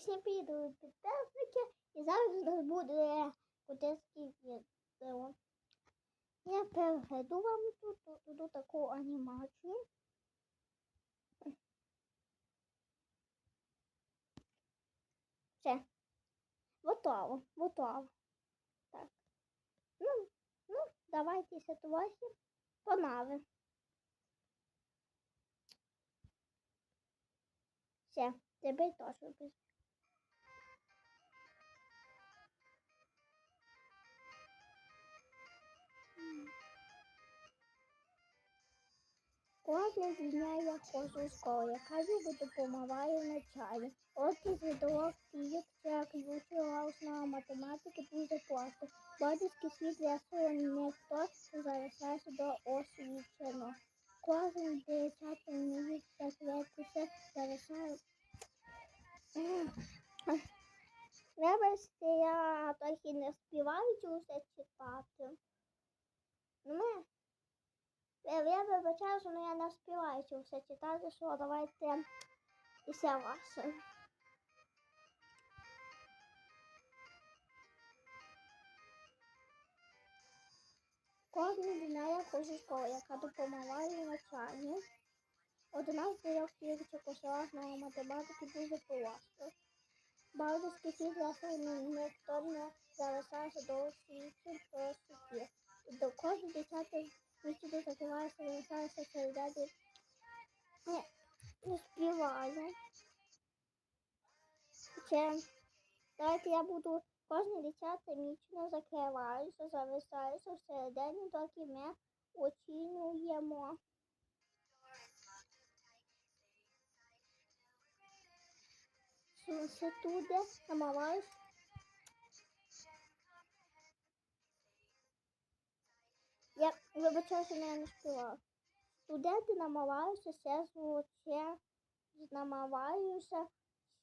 Усім підуть підписники. І зараз у нас буде кутецьке відео. Я переведу вам тут, тут, тут таку анімацію. Все. Готово, готово. Так. Ну, ну, давайте ситуацію понави. Все, тебе теж без. Кожен дня я ходжу в школу, яка любить допомагає в навчанні. От і задавав фізик, це ключова основа математики дуже просто. Батьківський світ з'ясує ніхто залишається до освічено. Кожен дитячий вміє закритися, залишає. Вибачте, я трохи не співаю усе читати. Ну, я, я вибачаю, що ну, я не співаю все читати, що давайте і все ваше. Кожного дня я ходжу школу, яка допомагає навчанню. Одна з трьох фізичок на математики дуже просто. Балтійський світ власне ніхто не залишається до освіти про. До кожного дитяти світі закривається, залишається середини. Не, не співаю. Це, давайте я буду кожне дитя мічно закриваюся, зависаюся всередині, доки ми оцінюємо. Все туди намагаюсь. Я вибачаю, що я не співала. Студенти намагаються все звуче, намагаюся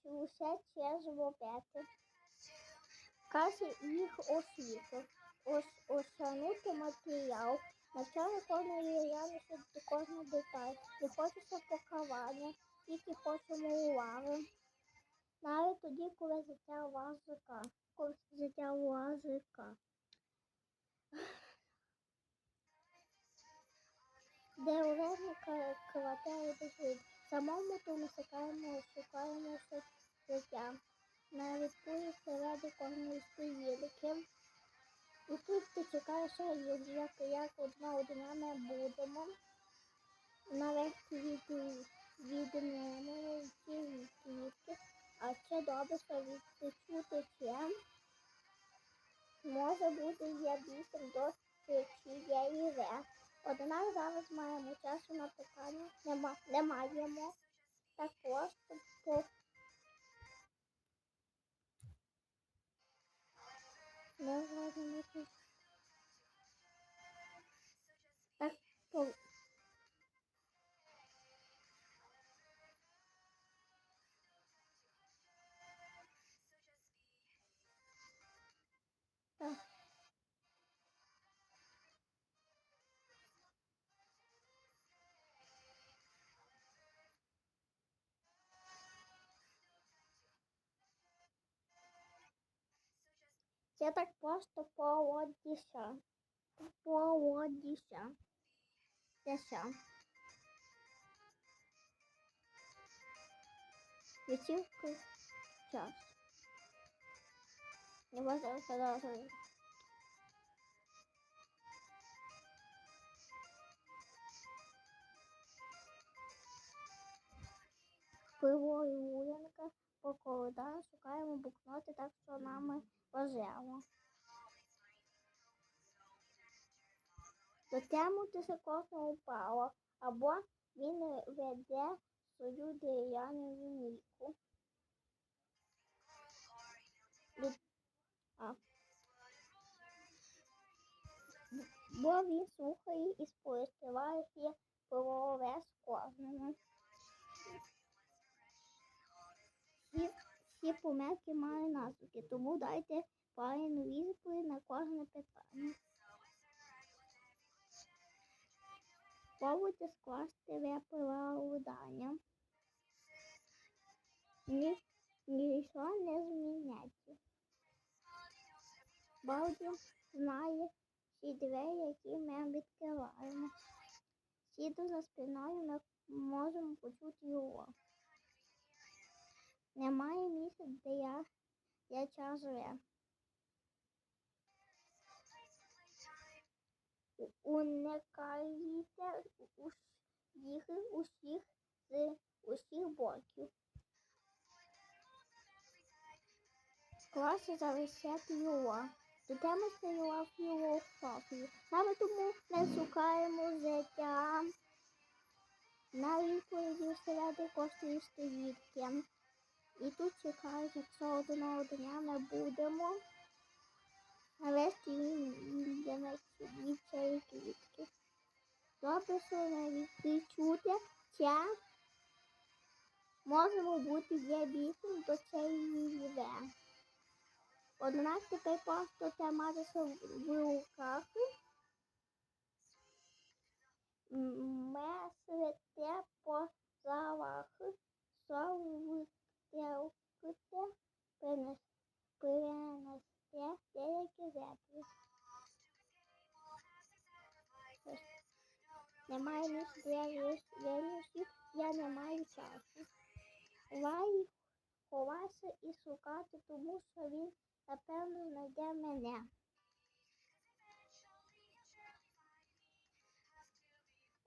усе це зробити. Каже їх освіту, ос, осягнути матеріал, навчання кожної реальності до кожної деталь. Не хочеться покривання, тільки хочемо уваги. Навіть тоді, коли життя лазика, коли життя лазика. Де уверенно квартири дозволить. Самому то ми шукаємо, шукаємо життя. Навіть поїсти ради кожної сповідки. І тут ти чекаєш, як, як одна одна ми будемо. Нарешті від, віднемо ці квітки. А ще добре, що відчути чим може бути є більшим до цієї ре. Однак зараз маємо часу на питання, нема, не маємо. Також по не Так по Я так просто поводіся. Поводіся. Деся. Вечірку час. Не можна сказати. шукаємо так що нами важливо. Дотягнутися кожного впало, або він веде свою дерев'яну лінійку. Бо він слухає і спостерігає помилки мають наслідки, тому дайте правильну відповідь на кожне питання. Спробуйте скласти виправдання. Ні, ні, нічого не змінять. Балді знає всі двері, які ми відкриваємо. Сіду за спиною ми можемо почути його. Немає місця, де я, я час живе. Уникайте усіх, усіх з усіх боків. Класи зависять його. Дотемося його філософії. Саме тому ми шукаємо життя на відповіді всереди кожної сторінки. І тут чекають, якщо одного дня ми будемо навести відданих від цієї квітки. Добре, що ми відчути, це можемо бути є бісом до цієї віри. Однак тепер просто триматися в руках. Мислити по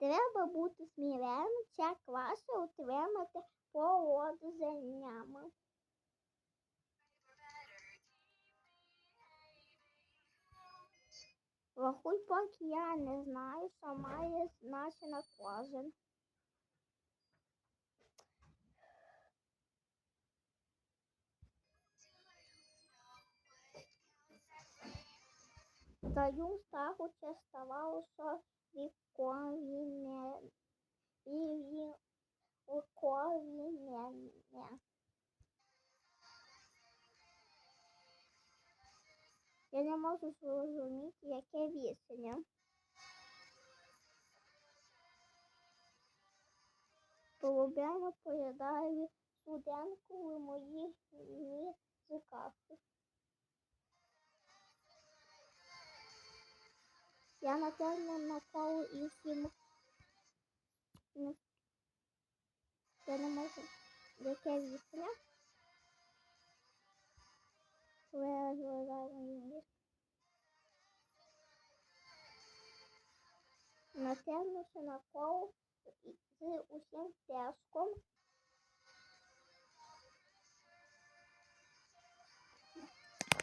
Треба бути сміливим, ця класа утримати погодженнями. Рахуй, поки я не знаю, що має значення кожен. Даю страху це ставало, що вікові вікові не. не. Я не можу зрозуміти, яке вісення. Полубяно поїдаю студентку в моїх язиках. Я напевно напав і всім. Ну, Я не можу. Яке вісня? Коли я розглядаю мою місць. Натягнувся на коло і- з усім тяжком.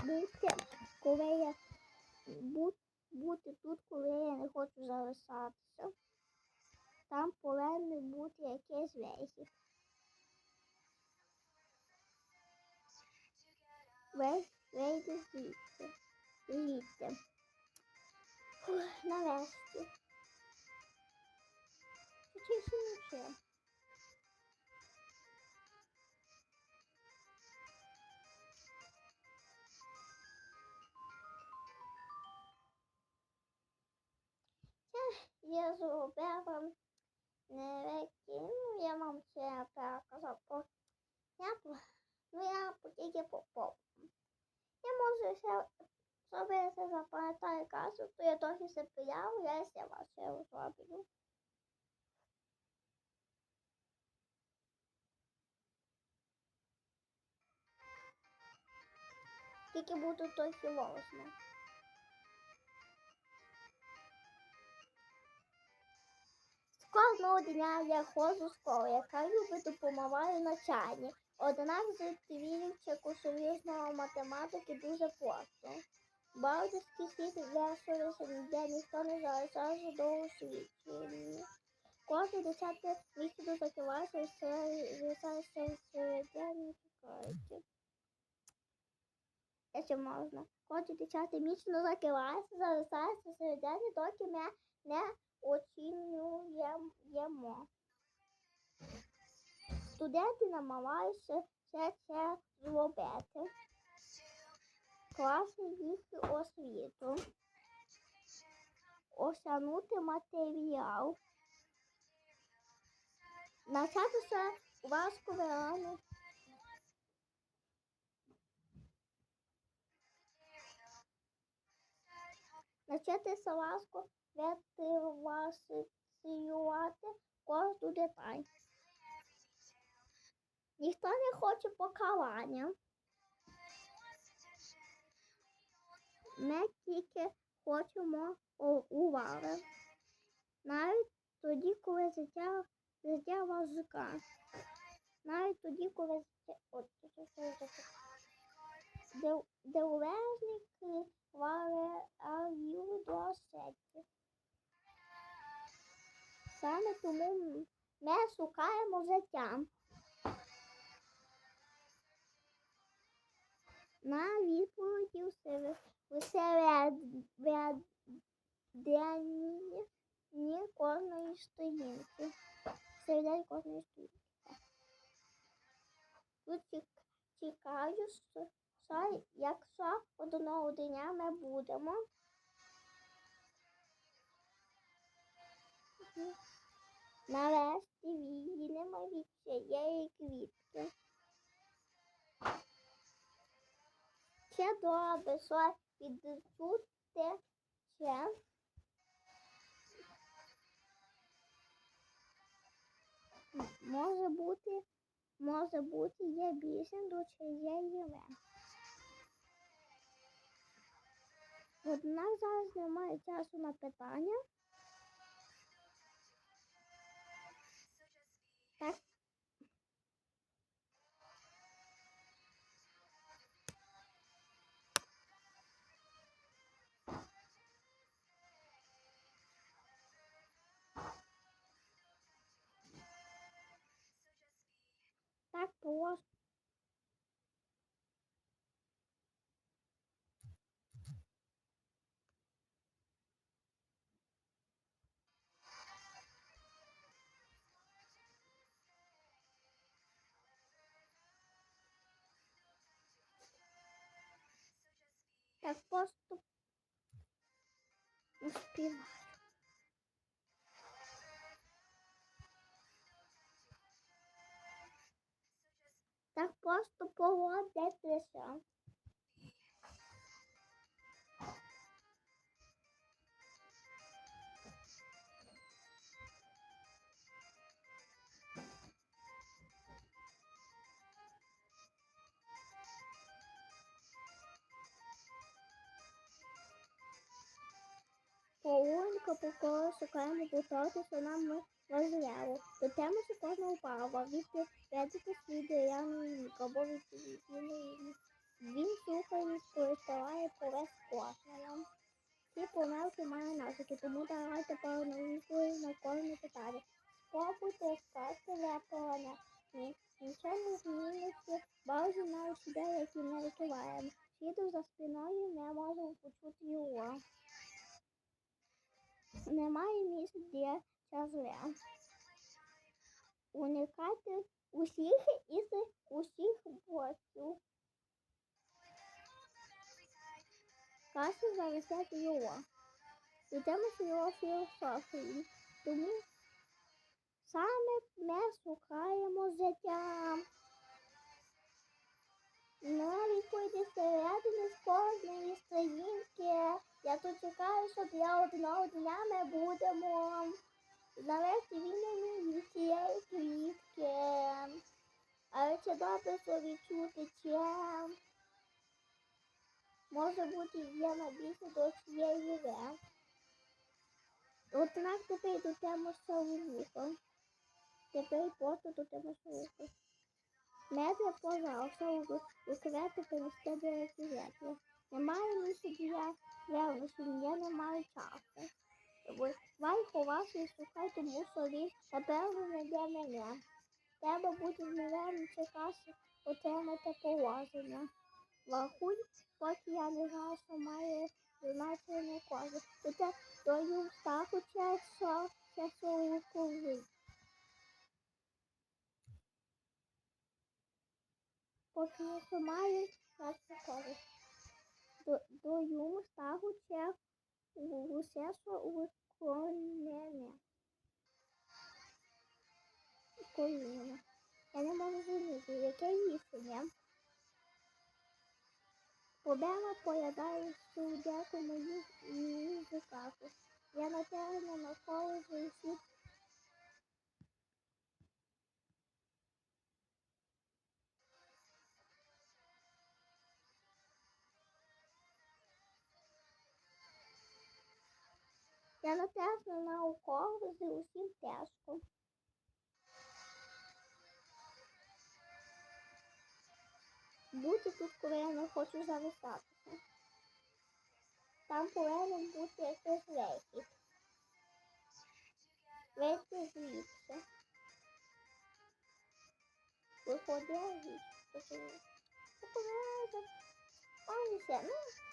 Бути, коли я бу- бути тут, коли я не хочу залишатися. Там повинен бути якийсь вихід. Ви вийди звідси. Фух, Нарешті. Чуть ще. Я зробила невеликий, ну я вам це переказав по я по ну я по- тільки попав. Я можу ще зробити запам'ятаю касу, то я трохи се пияв, я ще вас ще зроблю. Тільки буду трохи волосно. Кожного дня я ходжу в школу, яка любить допомагає навчанні. Однак з вірівча курсовісного математики дуже просто. Балтійський світ веселився, де ніхто не залишався у світі. Кожен десятий місяць закривається, все висається всередині чекається. Якщо можна. Кожен десятий місяць закривається, залишається всередині, доки ми не оцінюємо. Студенти намагаються все це зробити. Класну їхню освіту, осягнути матеріал, навчатися важко реально. Навчатися ласку ретивасиювати кожну деталь. Ніхто не хоче покарання. Ми тільки хочемо уваги. Навіть тоді, коли життя, життя важка. Навіть тоді, коли Деревники вали авію до серця. Саме тому ми шукаємо життя. На відповіді всередині кожної сторінки. Всередині кожної сторінки. Тут чекаю, що якщо одного дня ми будемо. Нарешті вільними від цієї квітки. Ще добре, що відчути ще. Може бути, може бути, є більше до чиєї ви. Однак зараз немає часу на питання. Так просто успіваю. Так просто поводитися. Повольника поки шукаємо повторитися нам важливо. До теми кожного права відповідати свій дерев'яний вік або відповідний. Він слухає і користуває повес кожного. Ці помилки має наслідки, тому давайте параноїкою на кожне питання. Спробуйте сказати виправлення. Ні, нічого не зміниться, бажі навіть себе, які не відчуваємо. Світу за спиною не можемо почути його. Немає місця для чазле. Уникати усіх із усіх боків. Каші зависять його. Йдемо з його філософії. Тому саме ми шукаємо життя. На відповіді всередині з кожної сторінки. Я тут чекаю, що для одного дня ми будемо. Нарешті вільними від цієї квітки. Але чи добре що відчути, чи може бути є найбільше до цієї ви. Однак тепер до теми шоу-вуху. Тепер просто до теми. Медве позав, що викрити перейшти до Немає місця для ревності, я не маю часу. Вай ховався і шукай, тому що він напевно не для мене. Треба бути зміряним чекати отримати положення. Вахуй, поки я не знаю, що має значення кожен. Проте дою стаху часу, часу коли. Поки що маю значення кожен. Дою стаху часу усе, що виконане. Коліна. Я не можу зрозуміти, яке рішення. Проблема поїдає всю дяку мою мою закаку. Я натягну на коло усі Я натягну на укол з усім тяжко. Бути тут, коли я не хочу зависатися. Там повинен бути якийсь вихід. Вийти звідси. Виходить звідси. Пам'ятаєте? Ну,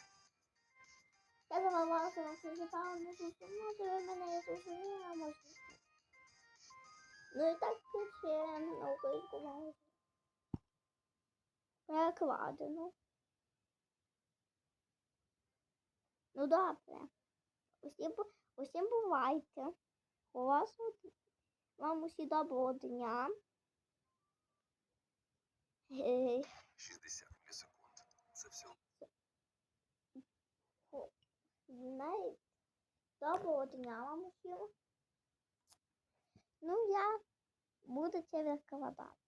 я завалилася на цю запалу, не зрозуміла, ви мене зрозуміла, а може. Ну і так ще на українську мову. Перекладено. Ну добре. Усім, усім бувайте. У вас вам усі доброго дня. Е, 60 мілісекунд. Це все. Най- Доброго дня вам усім. Ну, я буду це викладати.